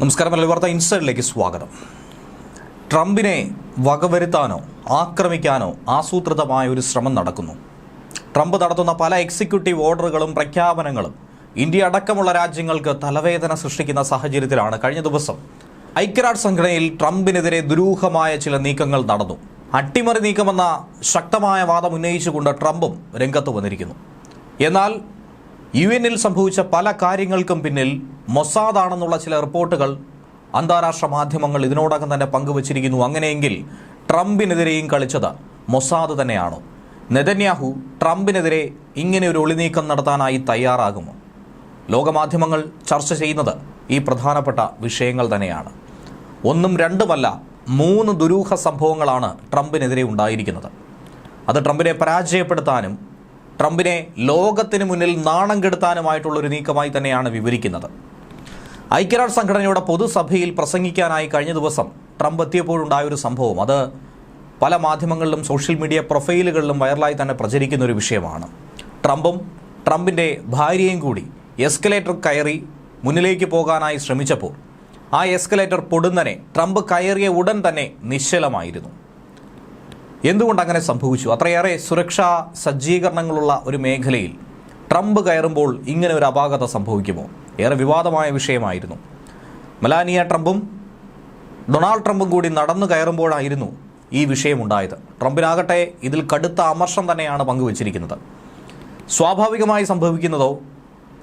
നമസ്കാരം മലയാളി വാർത്ത ഇൻസൈഡിലേക്ക് സ്വാഗതം. ട്രംപിനെ വകവരുത്താനോ ആക്രമിക്കാനോ ആസൂത്രിതമായ ഒരു ശ്രമം നടക്കുന്നു. ട്രംപ് നടത്തുന്ന പല എക്സിക്യൂട്ടീവ് ഓർഡറുകളും പ്രഖ്യാപനങ്ങളും ഇന്ത്യ അടക്കമുള്ള രാജ്യങ്ങൾക്ക് തലവേദന സൃഷ്ടിക്കുന്ന സാഹചര്യത്തിലാണ്. കഴിഞ്ഞ ദിവസം ഐക്യരാഷ്ട്ര സംഘടനയിൽ ട്രംപിനെതിരെ ദുരൂഹമായ ചില നീക്കങ്ങൾ നടന്നു. അട്ടിമറി നീക്കമെന്ന ശക്തമായ വാദം ഉന്നയിച്ചുകൊണ്ട് ട്രംപും രംഗത്ത് വന്നിരിക്കുന്നു. എന്നാൽ യു എന്നിൽ സംഭവിച്ച പല കാര്യങ്ങൾക്കും പിന്നിൽ മൊസാദാണെന്നുള്ള ചില റിപ്പോർട്ടുകൾ അന്താരാഷ്ട്ര മാധ്യമങ്ങൾ ഇതിനോടകം തന്നെ പങ്കുവച്ചിരിക്കുന്നു. അങ്ങനെയെങ്കിൽ ട്രംപിനെതിരെയും കളിച്ചത് മൊസാദ് തന്നെയാണോ? നെതന്യാഹു ട്രംപിനെതിരെ ഇങ്ങനെ ഒരു ഒളിനീക്കം നടത്താനായി തയ്യാറാകുമോ? ലോകമാധ്യമങ്ങൾ ചർച്ച ചെയ്യുന്നത് ഈ പ്രധാനപ്പെട്ട വിഷയങ്ങൾ തന്നെയാണ്. ഒന്നും രണ്ടുമല്ല മൂന്ന് ദുരൂഹ സംഭവങ്ങളാണ് ട്രംപിനെതിരെ ഉണ്ടായിരിക്കുന്നത്. അത് ട്രംപിനെ പരാജയപ്പെടുത്താനും ട്രംപിനെ ലോകത്തിന് മുന്നിൽ നാണം കെടുത്താനുമായിട്ടുള്ളൊരു നീക്കമായി തന്നെയാണ് വിവരിക്കുന്നത്. ഐക്യരാഷ്ട്ര സംഘടനയുടെ പൊതുസഭയിൽ പ്രസംഗിക്കാനായി കഴിഞ്ഞ ദിവസം ട്രംപ് എത്തിയപ്പോഴുണ്ടായ ഒരു സംഭവം. അത് പല മാധ്യമങ്ങളിലും സോഷ്യൽ മീഡിയ പ്രൊഫൈലുകളിലും വൈറലായി തന്നെ പ്രചരിക്കുന്ന ഒരു വിഷയമാണ്. ട്രംപും ട്രംപിന്റെ ഭാര്യയും കൂടി എസ്കലേറ്റർ കയറി മുന്നിലേക്ക് പോകാനായി ശ്രമിച്ചപ്പോൾ ആ എസ്കലേറ്റർ പൊടുന്നനെ ട്രംപ് കയറിയ ഉടൻ തന്നെ നിശ്ചലമായിരുന്നു. എന്തുകൊണ്ട് അങ്ങനെ സംഭവിച്ചു? അത്രയേറെ സുരക്ഷാ സജ്ജീകരണങ്ങളുള്ള ഒരു മേഖലയിൽ ട്രംപ് കയറുമ്പോൾ ഇങ്ങനെ ഒരു അപാകത സംഭവിക്കുമോ? ഏറെ വിവാദമായ വിഷയമായിരുന്നു. മലാനിയ ട്രംപും ഡൊണാൾഡ് ട്രംപും കൂടി നടന്നു കയറുമ്പോഴായിരുന്നു ഈ വിഷയമുണ്ടായത്. ട്രംപിനാകട്ടെ ഇതിൽ കടുത്ത അമർഷം തന്നെയാണ് പങ്കുവച്ചിരിക്കുന്നത്. സ്വാഭാവികമായി സംഭവിക്കുന്നതോ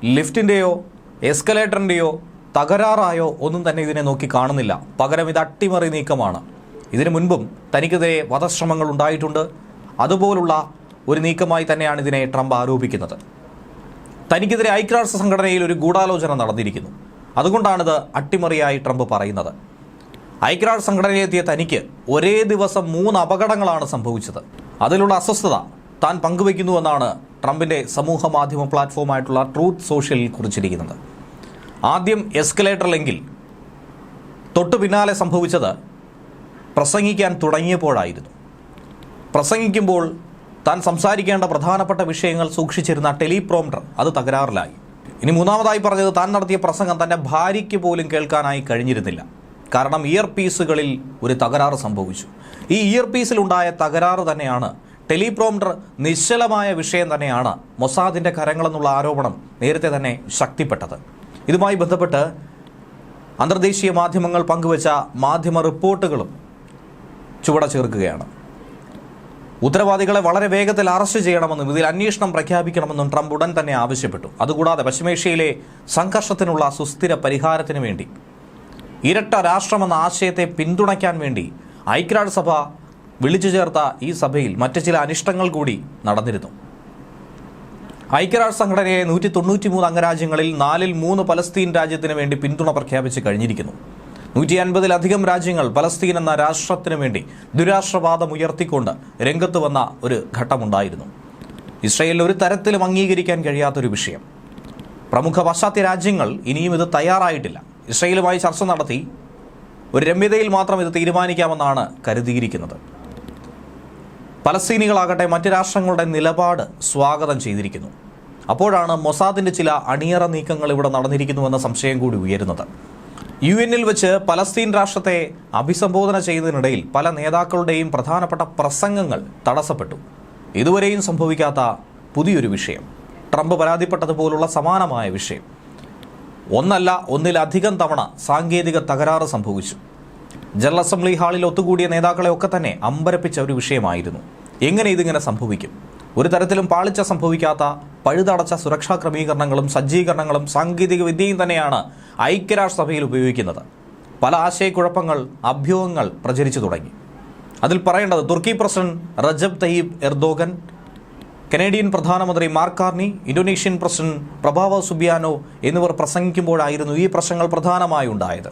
ലിഫ്റ്റിന്റെയോ എസ്കലേറ്ററിന്റെയോ തകരാറായോ ഒന്നും തന്നെ ഇതിനെ നോക്കി കാണുന്നില്ല. പകരം ഇത് അട്ടിമറി നീക്കമാണ്. ഇതിനു മുൻപും തനിക്കെതിരെ വധശ്രമങ്ങൾ ഉണ്ടായിട്ടുണ്ട്. അതുപോലുള്ള ഒരു നീക്കമായി തന്നെയാണ് ഇതിനെ ട്രംപ് ആരോപിക്കുന്നത്. തനിക്കെതിരെ ഐക്യരാഷ്ട്ര സംഘടനയിൽ ഒരു ഗൂഢാലോചന നടന്നിരിക്കുന്നു. അതുകൊണ്ടാണിത് അട്ടിമറിയായി ട്രംപ് പറയുന്നത്. ഐക്യരാഷ്ട്ര സംഘടനയിലെത്തിയ തനിക്ക് ഒരേ ദിവസം മൂന്ന് അപകടങ്ങളാണ് സംഭവിച്ചത്. അതിലുള്ള അസ്വസ്ഥത താൻ പങ്കുവയ്ക്കുന്നുവെന്നാണ് ട്രംപിന്റെ സമൂഹ മാധ്യമ പ്ലാറ്റ്ഫോമായിട്ടുള്ള ട്രൂത്ത് സോഷ്യലിൽ കുറിച്ചിരിക്കുന്നത്. ആദ്യം എസ്കലേറ്ററിലെങ്കിൽ തൊട്ടു പിന്നാലെ സംഭവിച്ചത് പ്രസംഗിക്കാൻ തുടങ്ങിയപ്പോഴായിരുന്നു. പ്രസംഗിക്കുമ്പോൾ താൻ സംസാരിക്കേണ്ട പ്രധാനപ്പെട്ട വിഷയങ്ങൾ സൂക്ഷിച്ചിരുന്ന ടെലിപ്രോംറ്റർ അത് തകരാറിലായി. ഇനി മൂന്നാമതായി പറഞ്ഞത് താൻ നടത്തിയ പ്രസംഗം തന്റെ ഭാര്യയ്ക്ക് പോലും കേൾക്കാനായി കഴിഞ്ഞിരുന്നില്ല. കാരണം ഇയർ പീസുകളിൽ ഒരു തകരാറ് സംഭവിച്ചു. ഈ ഇയർ പീസിലുണ്ടായ തകരാറ് തന്നെയാണ് ടെലിപ്രോംറ്റർ നിശ്ചലമായ വിഷയം തന്നെയാണ് മൊസാദിന്റെ കരങ്ങളെന്നുള്ള ആരോപണം നേരത്തെ തന്നെ ശക്തിപ്പെട്ടത്. ഇതുമായി ബന്ധപ്പെട്ട് അന്തർദേശീയ മാധ്യമങ്ങൾ പങ്കുവച്ച മാധ്യമ റിപ്പോർട്ടുകളും ചുവട ചേർക്കുകയാണ്. ഉത്തരവാദികളെ വളരെ വേഗത്തിൽ അറസ്റ്റ് ചെയ്യണമെന്നും ഇതിൽ അന്വേഷണം പ്രഖ്യാപിക്കണമെന്നും ട്രംപ് ഉടൻ തന്നെ ആവശ്യപ്പെട്ടു. അതുകൂടാതെ പശ്ചിമേഷ്യയിലെ സംഘർഷത്തിനുള്ള സുസ്ഥിര പരിഹാരത്തിന് വേണ്ടി ഇരട്ട രാഷ്ട്രമെന്ന ആശയത്തെ പിന്തുണയ്ക്കാൻ വേണ്ടി ഐക്യരാഷ്ട്രസഭ വിളിച്ചു ചേർത്ത ഈ സഭയിൽ മറ്റു ചില അനിഷ്ടങ്ങൾ കൂടി നടന്നിരുന്നു. ഐക്യരാഷ്ട്ര സംഘടനയെ നൂറ്റി തൊണ്ണൂറ്റി മൂന്ന് അംഗരാജ്യങ്ങളിൽ നാലിൽ മൂന്ന് പലസ്തീൻ രാജ്യത്തിന് വേണ്ടി പിന്തുണ പ്രഖ്യാപിച്ച് കഴിഞ്ഞിരിക്കുന്നു. നൂറ്റി അൻപതിലധികം രാജ്യങ്ങൾ പലസ്തീൻ എന്ന രാഷ്ട്രത്തിനു വേണ്ടി ദുരാഷ്ട്രവാദം ഉയർത്തിക്കൊണ്ട് രംഗത്ത് വന്ന ഒരു ഘട്ടമുണ്ടായിരുന്നു. ഇസ്രയേലിൽ ഒരു തരത്തിലും അംഗീകരിക്കാൻ കഴിയാത്തൊരു വിഷയം. പ്രമുഖ പാശ്ചാത്യ രാജ്യങ്ങൾ ഇനിയും ഇത് തയ്യാറായിട്ടില്ല. ഇസ്രയേലുമായി ചർച്ച നടത്തി ഒരു രമ്യതയിൽ മാത്രം ഇത് തീരുമാനിക്കാമെന്നാണ് കരുതിയിരിക്കുന്നത്. പലസ്തീനികളാകട്ടെ മറ്റ് രാഷ്ട്രങ്ങളുടെ നിലപാട് സ്വാഗതം ചെയ്തിരിക്കുന്നു. അപ്പോഴാണ് മൊസാദിന്റെ ചില അണിയറ നീക്കങ്ങൾ ഇവിടെ നടന്നിരിക്കുന്നുവെന്ന സംശയം കൂടി ഉയരുന്നത്. യു എന്നിൽ വെച്ച് പലസ്തീൻ രാഷ്ട്രത്തെ അഭിസംബോധന ചെയ്യുന്നതിനിടയിൽ പല നേതാക്കളുടെയും പ്രധാനപ്പെട്ട പ്രസംഗങ്ങൾ തടസ്സപ്പെട്ടു. ഇതുവരെയും സംഭവിക്കാത്ത പുതിയൊരു വിഷയം. ട്രംപ് പരാതിപ്പെട്ടതുപോലുള്ള സമാനമായ വിഷയം. ഒന്നല്ല ഒന്നിലധികം തവണ സാങ്കേതിക തകരാറ് സംഭവിച്ചു. ജനറൽ അസംബ്ലി ഹാളിൽ ഒത്തുകൂടിയ നേതാക്കളെ ഒക്കെ തന്നെ അമ്പരപ്പിച്ച ഒരു വിഷയമായിരുന്നു. എങ്ങനെ ഇതിങ്ങനെ സംഭവിക്കും? ഒരു തരത്തിലും പാളിച്ച സംഭവിക്കാത്ത പഴുതടച്ച സുരക്ഷാ ക്രമീകരണങ്ങളും സജ്ജീകരണങ്ങളും സാങ്കേതിക വിദ്യയും തന്നെയാണ് ഐക്യരാഷ്ട്രസഭയിൽ ഉപയോഗിക്കുന്നത്. പല ആശയക്കുഴപ്പങ്ങൾ അഭ്യൂഹങ്ങൾ പ്രചരിച്ചു തുടങ്ങി. അതിൽ പറയേണ്ടത് തുർക്കി president Recep Tayyip Erdogan Canadian പ്രധാനമന്ത്രി Mark Carney Indonesian president Prabowo Subianto എന്നിവർ പ്രസംഗിക്കുമ്പോഴായിരുന്നു ഈ പ്രശ്നങ്ങൾ പ്രധാനമായി ഉണ്ടായത്.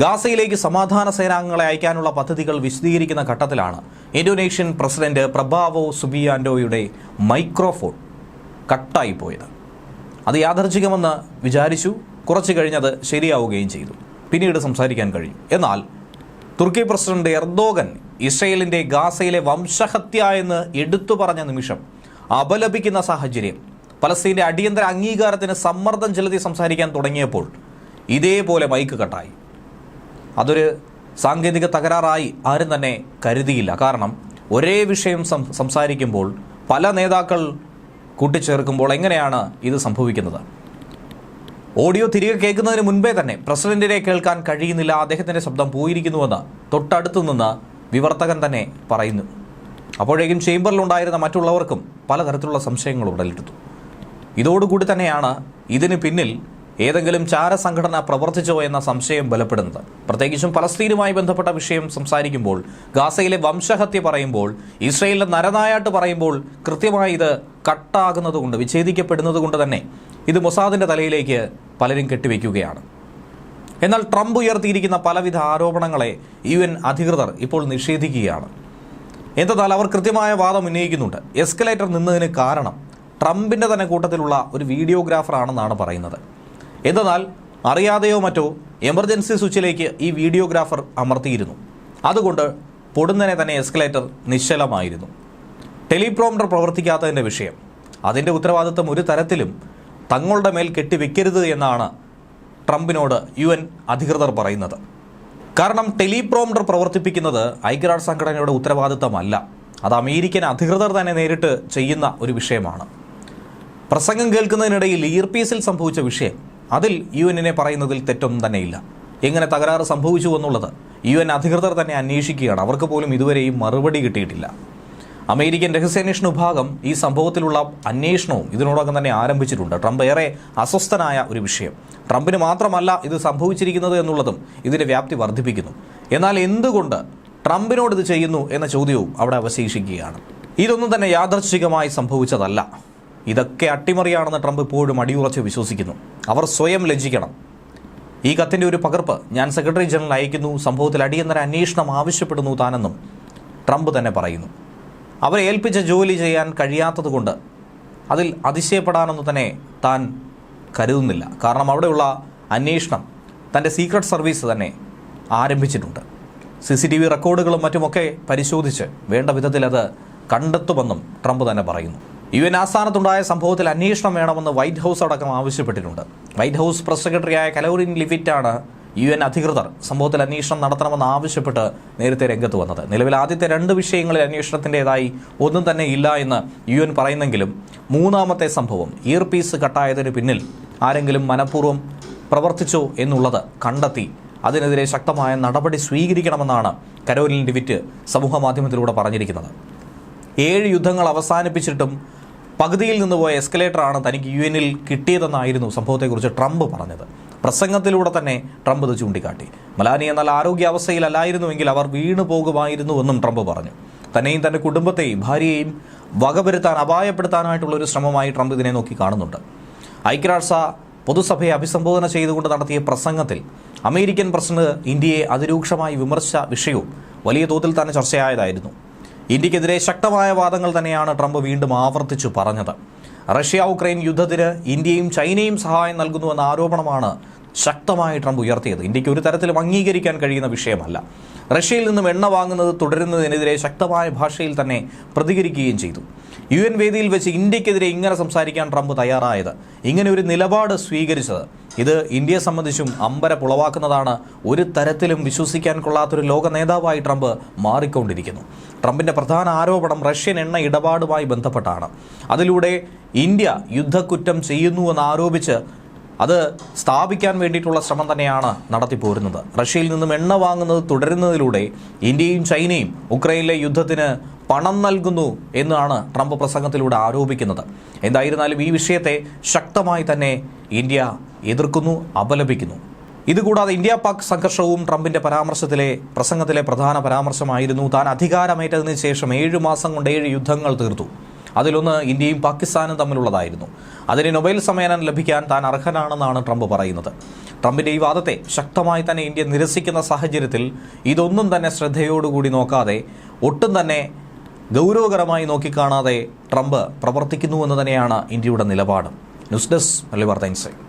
ഗാസയിലേക്ക് സമാധാന സേനാംഗങ്ങളെ അയക്കാനുള്ള പദ്ധതികൾ വിശദീകരിക്കുന്ന ഘട്ടത്തിലാണ് ഇന്തോനേഷ്യൻ പ്രസിഡന്റ് പ്രഭാവോ സുബിയാൻഡോയുടെ മൈക്രോഫോൺ കട്ടായി പോയത്. അത് യാദർച്ഛികമെന്ന് വിചാരിച്ചു കുറച്ച് കഴിഞ്ഞത് ശരിയാവുകയും ചെയ്തു. പിന്നീട് സംസാരിക്കാൻ കഴിയും. എന്നാൽ തുർക്കി പ്രസിഡന്റ് എർദോഗൻ ഇസ്രയേലിന്റെ ഗാസയിലെ വംശഹത്യ എന്ന് എടുത്തു പറഞ്ഞ നിമിഷം അപലപിക്കുന്ന സാഹചര്യം പലസ്തീന്റെ അടിയന്തര അംഗീകാരത്തിന് സമ്മർദ്ദം ചെലുത്തി സംസാരിക്കാൻ തുടങ്ങിയപ്പോൾ ഇതേപോലെ മൈക്ക് കട്ടായി. അതൊരു സാങ്കേതിക തകരാറായി ആരും തന്നെ കരുതിയില്ല. കാരണം ഒരേ വിഷയം സംസാരിക്കുമ്പോൾ പല നേതാക്കൾ കൂട്ടിച്ചേർക്കുമ്പോൾ എങ്ങനെയാണ് ഇത് സംഭവിക്കുന്നത്? ഓഡിയോ തിരികെ കേൾക്കുന്നതിന് മുൻപേ തന്നെ പ്രസിഡന്റിനെ കേൾക്കാൻ കഴിയുന്നില്ല അദ്ദേഹത്തിന്റെ ശബ്ദം പോയിരിക്കുന്നുവെന്ന് തൊട്ടടുത്തു നിന്ന് വിവർത്തകൻ തന്നെ പറയുന്നു. അപ്പോഴേക്കും ചേംബറിലുണ്ടായിരുന്ന മറ്റുള്ളവർക്കും പലതരത്തിലുള്ള സംശയങ്ങൾ ഉടലെടുത്തു. ഇതോടുകൂടി തന്നെയാണ് ഇതിന് പിന്നിൽ ഏതെങ്കിലും ചാരസംഘടന പ്രവർത്തിച്ചോ എന്ന സംശയം ബലപ്പെടുന്നത്. പ്രത്യേകിച്ചും പലസ്തീനുമായി ബന്ധപ്പെട്ട വിഷയം സംസാരിക്കുമ്പോൾ ഗാസയിലെ വംശഹത്യ പറയുമ്പോൾ ഇസ്രയേലിന്റെ നരനായാട്ട് പറയുമ്പോൾ കൃത്യമായി ഇത് കട്ടാകുന്നതുകൊണ്ട് വിച്ഛേദിക്കപ്പെടുന്നതുകൊണ്ട് തന്നെ ഇത് മൊസാദിന്റെ തലയിലേക്ക് പലരും കെട്ടിവെക്കുകയാണ്. എന്നാൽ ട്രംപ് ഉയർത്തിയിരിക്കുന്ന പലവിധ ആരോപണങ്ങളെ യു എൻ അധികൃതർ ഇപ്പോൾ നിഷേധിക്കുകയാണ്. എന്തെന്നാൽ അവർ കൃത്യമായ വാദം ഉന്നയിക്കുന്നുണ്ട്. എസ്കലേറ്റർ നിന്നതിന് കാരണം ട്രംപിന്റെ തന്നെ കൂട്ടത്തിലുള്ള ഒരു വീഡിയോഗ്രാഫറാണെന്നാണ് പറയുന്നത്. എന്തെന്നാൽ അറിയാതെയോ മറ്റോ എമർജൻസി സ്വിച്ചിലേക്ക് ഈ വീഡിയോഗ്രാഫർ അമർത്തിയിരുന്നു. അതുകൊണ്ട് പൊടുന്നനെ തന്നെ എസ്കലേറ്റർ നിശ്ചലമായിരുന്നു. ടെലിപ്രോംഡർ പ്രവർത്തിക്കാത്തതിന്റെ വിഷയം അതിന്റെ ഉത്തരവാദിത്വം ഒരു തരത്തിലും തങ്ങളുടെ മേൽ കെട്ടിവെക്കരുത് എന്നാണ് ട്രംപിനോട് യു എൻ അധികൃതർ പറയുന്നത്. കാരണം ടെലിപ്രോംഡർ പ്രവർത്തിപ്പിക്കുന്നത് ഐക്യരാഷ്ട്ര സംഘടനയുടെ ഉത്തരവാദിത്തമല്ല. അത് അമേരിക്കൻ അധികൃതർ തന്നെ നേരിട്ട് ചെയ്യുന്ന ഒരു വിഷയമാണ്. പ്രസംഗം കേൾക്കുന്നതിനിടയിൽ ഇയർപീസിൽ സംഭവിച്ച വിഷയം അതിൽ യു എന്നിനെ പറയുന്നതിൽ തെറ്റൊന്നും തന്നെയില്ല. എങ്ങനെ തകരാറ് സംഭവിച്ചു എന്നുള്ളത് യു എൻ അധികൃതർ തന്നെ അന്വേഷിക്കുകയാണ്. അവർക്ക് പോലും ഇതുവരെയും മറുപടി കിട്ടിയിട്ടില്ല. അമേരിക്കൻ രഹസ്യാന്വേഷണ വിഭാഗം ഈ സംഭവത്തിലുള്ള അന്വേഷണവും ഇതിനോടകം തന്നെ ആരംഭിച്ചിട്ടുണ്ട്. ട്രംപ് ഏറെ അസ്വസ്ഥനായ ഒരു വിഷയം. ട്രംപിന് മാത്രമല്ല ഇത് സംഭവിച്ചിരിക്കുന്നത് എന്നുള്ളതും ഇതിന്റെ വ്യാപ്തി വർദ്ധിപ്പിക്കുന്നു. എന്നാൽ എന്തുകൊണ്ട് ട്രംപിനോട് ഇത് ചെയ്യുന്നു എന്ന ചോദ്യവും അവിടെ അവശേഷിക്കുകയാണ്. ഇതൊന്നും തന്നെ യാദർച്ഛികമായി സംഭവിച്ചതല്ല. ഇതൊക്കെ അട്ടിമറിയാണെന്ന് ട്രംപ് ഇപ്പോഴും അടിയുറച്ച് വിശ്വസിക്കുന്നു. അവർ സ്വയം ലജ്ജിക്കണം. ഈ കത്തിന്റെ ഒരു പകർപ്പ് ഞാൻ സെക്രട്ടറി ജനറൽ അയക്കുന്നു സംഭവത്തിൽ അടിയന്തര അന്വേഷണം ആവശ്യപ്പെടുന്നു താനെന്നും ട്രംപ് തന്നെ പറയുന്നു. അവരെ ഏൽപ്പിച്ച ജോലി ചെയ്യാൻ കഴിയാത്തതുകൊണ്ട് അതിൽ അതിശയപ്പെടാനൊന്നും തന്നെ താൻ കരുതുന്നില്ല. കാരണം അവിടെയുള്ള അന്വേഷണം തന്റെ സീക്രട്ട് സർവീസ് തന്നെ ആരംഭിച്ചിട്ടുണ്ട്. സി സി ടി വി റെക്കോർഡുകളും മറ്റുമൊക്കെ പരിശോധിച്ച് വേണ്ട വിധത്തിൽ അത് കണ്ടെത്തുമെന്നും ട്രംപ് തന്നെ പറയുന്നു. യു എൻ ആസ്ഥാനത്തുണ്ടായ സംഭവത്തിൽ അന്വേഷണം വേണമെന്ന് വൈറ്റ് ഹൗസ് അടക്കം ആവശ്യപ്പെട്ടിട്ടുണ്ട്. വൈറ്റ് ഹൗസ് പ്രസ് സെക്രട്ടറിയായ കലോറിൻ ലിവിറ്റാണ് യു എൻ അധികൃതർ സംഭവത്തിൽ അന്വേഷണം നടത്തണമെന്ന് ആവശ്യപ്പെട്ട് നേരത്തെ രംഗത്ത് വന്നത്. നിലവിൽ ആദ്യത്തെ രണ്ട് വിഷയങ്ങളിൽ അന്വേഷണത്തിന്റെതായി ഒന്നും തന്നെ ഇല്ല എന്ന് യു എൻ പറയുന്നെങ്കിലും മൂന്നാമത്തെ സംഭവം ഇയർ പീസ് കട്ടായതിന് പിന്നിൽ ആരെങ്കിലും മനഃപൂർവം പ്രവർത്തിച്ചോ എന്നുള്ളത് കണ്ടെത്തി അതിനെതിരെ ശക്തമായ നടപടി സ്വീകരിക്കണമെന്നാണ് കരോലിൻ ലിവിറ്റ് സമൂഹമാധ്യമത്തിലൂടെ പറഞ്ഞിരിക്കുന്നത്. ഏഴ് യുദ്ധങ്ങൾ അവസാനിപ്പിച്ചിട്ടും പകുതിയിൽ നിന്ന് പോയ എസ്കലേറ്ററാണ് തനിക്ക് യു എനിൽ കിട്ടിയതെന്നായിരുന്നു സംഭവത്തെക്കുറിച്ച് ട്രംപ് പറഞ്ഞത്. പ്രസംഗത്തിലൂടെ തന്നെ ട്രംപ് ഇത് ചൂണ്ടിക്കാട്ടി. മലാനി എന്നാൽ ആരോഗ്യാവസ്ഥയിലല്ലായിരുന്നുവെങ്കിൽ അവർ വീണു പോകുമായിരുന്നുവെന്നും ട്രംപ് പറഞ്ഞു. തന്നെയും തന്റെ കുടുംബത്തെയും ഭാര്യയെയും വകവരുത്താൻ അപായപ്പെടുത്താനായിട്ടുള്ള ഒരു ശ്രമമായി ട്രംപ് ഇതിനെ നോക്കി കാണുന്നുണ്ട്. ഐക്യരാഷ്ട്ര പൊതുസഭയെ അഭിസംബോധന ചെയ്തുകൊണ്ട് നടത്തിയ പ്രസംഗത്തിൽ അമേരിക്കൻ പ്രസിഡന്റ് ഇന്ത്യയെ അതിരൂക്ഷമായി വിമർശിച്ച വിഷയവും വലിയ തോതിൽ തന്നെ ചർച്ചയായതായിരുന്നു. ഇന്ത്യക്കെതിരെ ശക്തമായ വാദങ്ങൾ തന്നെയാണ് ട്രംപ് വീണ്ടും ആവർത്തിച്ചു പറഞ്ഞത്. റഷ്യ ഉക്രൈൻ യുദ്ധത്തിന് ഇന്ത്യയും ചൈനയും സഹായം നൽകുന്നുവെന്ന ആരോപണമാണ് ശക്തമായി ട്രംപ് ഉയർത്തിയത്. ഇന്ത്യയ്ക്ക് ഒരു തരത്തിലും അംഗീകരിക്കാൻ കഴിയുന്ന വിഷയമല്ല. റഷ്യയിൽ നിന്നും എണ്ണ വാങ്ങുന്നത് തുടരുന്നതിനെതിരെ ശക്തമായ ഭാഷയിൽ തന്നെ പ്രതികരിക്കുകയും ചെയ്തു. യു എൻ വേദിയിൽ വെച്ച് ഇന്ത്യക്കെതിരെ ഇങ്ങനെ സംസാരിക്കാൻ ട്രംപ് തയ്യാറായത്. ഇങ്ങനെ ഒരു നിലപാട് സ്വീകരിച്ചത്. ഇത് ഇന്ത്യയെ സംബന്ധിച്ചും അമ്പര പുളവാക്കുന്നതാണ് ഒരു തരത്തിലും വിശ്വസിക്കാൻ കൊള്ളാത്തൊരു ലോക നേതാവായി ട്രംപ് മാറിക്കൊണ്ടിരിക്കുന്നു. ട്രംപിന്റെ പ്രധാന ആരോപണം റഷ്യൻ എണ്ണ ഇടപാടുമായി ബന്ധപ്പെട്ടാണ്. അതിലൂടെ ഇന്ത്യ യുദ്ധക്കുറ്റം ചെയ്യുന്നുവെന്ന് ആരോപിച്ച് അത് സ്ഥാപിക്കാൻ വേണ്ടിയിട്ടുള്ള ശ്രമം തന്നെയാണ് നടത്തിപ്പോരുന്നത്. റഷ്യയിൽ നിന്നും എണ്ണ വാങ്ങുന്നത് തുടരുന്നതിലൂടെ ഇന്ത്യയും ചൈനയും ഉക്രൈനിലെ യുദ്ധത്തിന് പണം നൽകുന്നു എന്നാണ് ട്രംപ് പ്രസംഗത്തിലൂടെ ആരോപിക്കുന്നത്. എന്തായിരുന്നാലും ഈ വിഷയത്തെ ശക്തമായി തന്നെ ഇന്ത്യ എതിർക്കുന്നു അപലപിക്കുന്നു. ഇതുകൂടാതെ ഇന്ത്യ പാക് സംഘർഷവും ട്രംപിന്റെ പരാമർശത്തിലെ പ്രസംഗത്തിലെ പ്രധാന പരാമർശമായിരുന്നു. താൻ അധികാരമേറ്റതിന് ശേഷം ഏഴു മാസം കൊണ്ട് ഏഴ് യുദ്ധങ്ങൾ തീർത്തു. അതിലൊന്ന് ഇന്ത്യയും പാകിസ്ഥാനും തമ്മിലുള്ളതായിരുന്നു. അതിന് നൊബൈൽ സമ്മേളനം ലഭിക്കാൻ താൻ അർഹനാണെന്നാണ് ട്രംപ് പറയുന്നത്. ട്രംപിന്റെ ഈ വാദത്തെ ശക്തമായി തന്നെ ഇന്ത്യ നിരസിക്കുന്ന സാഹചര്യത്തിൽ ഇതൊന്നും തന്നെ ശ്രദ്ധയോടുകൂടി നോക്കാതെ ഒട്ടും തന്നെ ഗൗരവകരമായി നോക്കിക്കാണാതെ ട്രംപ് പ്രവർത്തിക്കുന്നുവെന്ന് തന്നെയാണ് ഇന്ത്യയുടെ നിലപാട്. News desk Malabar insight.